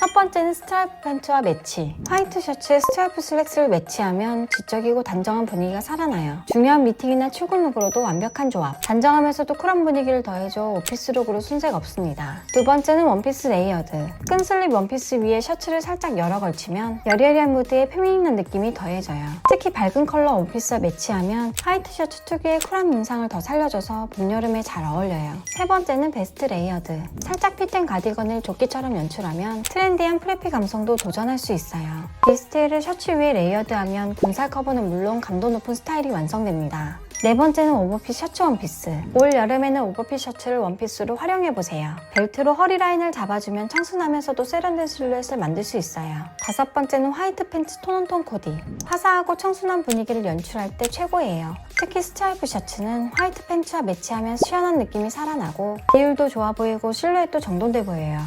첫 번째는 스트라이프 팬츠와 매치. 화이트 셔츠에 스트라이프 슬랙스를 매치하면 지적이고 단정한 분위기가 살아나요. 중요한 미팅이나 출근 룩으로도 완벽한 조합. 단정하면서도 쿨한 분위기를 더해줘 오피스룩으로 순색 없습니다. 두 번째는 원피스 레이어드. 끈 슬립 원피스 위에 셔츠를 살짝 열어 걸치면 여리여리한 무드에 페미닌한 느낌이 더해져요. 특히 밝은 컬러 원피스와 매치하면 화이트 셔츠 특유의 쿨한 인상을 더 살려줘서 봄, 여름에 잘 어울려요. 세 번째는 베스트 레이어드. 살짝 핏된 가디건을 조끼처럼 연출하면 트렌 디한 프레피 감성도 도전할 수 있어요. 디스테일을 셔츠 위에 레이어드하면 군살 커버는 물론 감도 높은 스타일이 완성됩니다. 네 번째는 오버핏 셔츠 원피스. 올 여름에는 오버핏 셔츠를 원피스로 활용해보세요. 벨트로 허리 라인을 잡아주면 청순하면서도 세련된 실루엣을 만들 수 있어요. 다섯 번째는 화이트 팬츠 톤온톤 코디. 화사하고 청순한 분위기를 연출할 때 최고예요. 특히 스트라이프 셔츠는 화이트 팬츠와 매치하면 시원한 느낌이 살아나고 비율도 좋아 보이고 실루엣도 정돈돼 보여요.